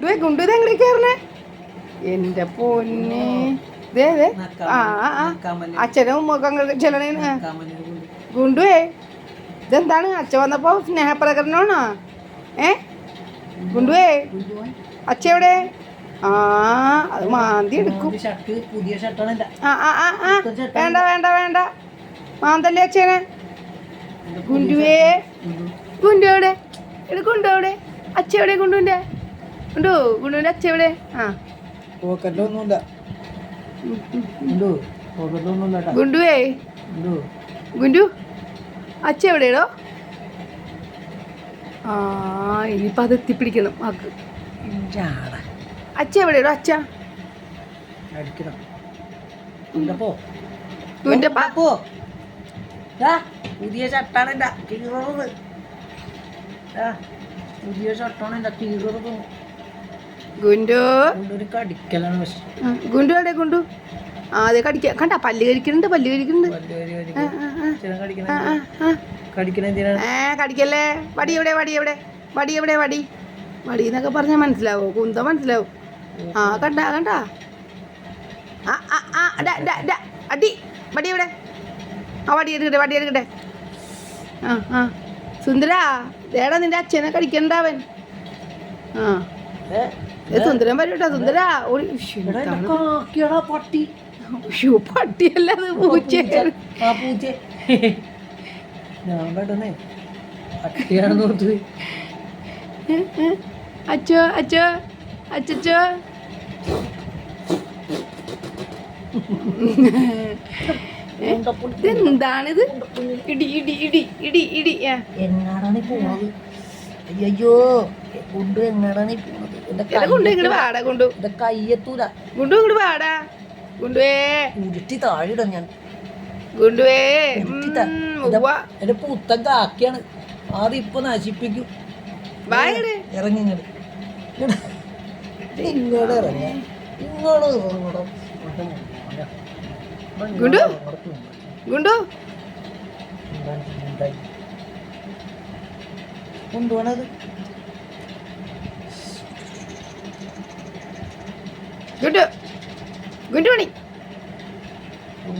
ഗുണ്ടുവേ ഗുണ്ടു ഇത് എങ്ങനെ കയറണേ എന്റെ പൊന്നെ. ഇതേ ദേ. ആ അച്ഛനും മുഖം ചെല്ലണേന് ആ. ഗുണ്ടുവേ ഇതെന്താണ്? അച്ഛൻ വന്നപ്പോ സ്നേഹപ്രകടനമാണോ? ഏ? ഗുണ്ടുവേ അച്ഛ എവിടെ ആ അത് മാന്തി എടുക്കും. ആ ആ ആ ആ. വേണ്ട വേണ്ട വേണ്ട. മാന്തല്ലേ അച്ഛനെ? ഗുണ്ടുവേ. ഗുണ്ടു എവിടെ എടുക്കുണ്ടോ അവിടെ അച്ഛ എവിടെ ഗുണ്ടുവിന്റെ ഗുണ്ടു ഗുണുവിന്റെ അച്ഛ എവിടെ? ആ. പോക്കറ്റിലൊന്നുമില്ല. ഉണ്ടോ? കേട്ടോ. ഗുണ്ടുവേ? ഉണ്ടോ? ഗുണ്ടു അച്ഛ എവിടെയാണോ ആ ഇനിയിപ്പോൾ അത് എത്തിപ്പിടിക്കണം മക്ക് അച്ഛ. എവിടെയാണോ അച്ഛ പുതിയ ചട്ടാണ് എന്റെ കീറത് പുതിയ ചട്ടാണ് എന്റെ കീറത് ഗുണ്ടു. എവിടെ ഗുണ്ടു? ആ അതെ കടിക്ക. കണ്ട പല്ല് കരിക്കുന്നുണ്ട് പല്ല് കരിക്കുന്നുണ്ട്. ഏ കടിക്കല്ലേ? വടി എവിടെ വടി എവിടെ? വടി എവിടെ വടി? വടി എന്നൊക്കെ പറഞ്ഞാൽ മനസ്സിലാവോ? കുന്ത മനസ്സിലാവും? ആ കണ്ട കണ്ട. ആ ആ ആ. അടി. വടി എവിടെ? ആ വടി എടുക്കട്ടെ വടി എടുക്കട്ടെ. ആ ആ. സുന്ദരാ ദേടാ നിന്റെ അച്ഛനെ കടിക്കണ്ടവൻ ആ. സുന്ദരൻ വരൂട്ടാ സുന്ദരാ. പട്ടി. പട്ടിയല്ല അത് പൂച്ച. ആ പൂച്ച. ഞാൻ പെട്ടെന്നേ പട്ടിയാണെന്ന് ഓർത്ത്. അച്ചോ അച്ചോ അച്ചോ ഇതെന്താണിത്? ഇടി ഇടി ഇടി ഇടി ഇടി. ആ. എങ്ങാടാണ് പോണത് അയ്യോ കൊണ്ട് എങ്ങാടാണ് പോണത്? എന്റെ എടാ കൊണ്ടു ഇങ്ങോട്ട് വാടാ കൊണ്ടു. എന്റെ കയ്യെത്തൂല കൊണ്ടു ഇങ്ങോട്ട് വാടാ. ഗുണ്ടുവേ ഉരുട്ടി താഴെയിടാം ഞാൻ. ഗുണ്ടുവേ എന്റെ- പുത്തൻ കാക്കിയാണ്. ഇപ്പൊ നശിപ്പിക്കും. ഇറങ്ങി ഇങ്ങോട്ട് ഇങ്ങോട്ട് ഇറങ്ങ. ഇങ്ങോട്ട് ഇറങ്ങണം. ഗുണ്ടു? കൊണ്ടു. കൊണ്ടുപോണത്? ഗുഡ് ഗുഡ് പണി.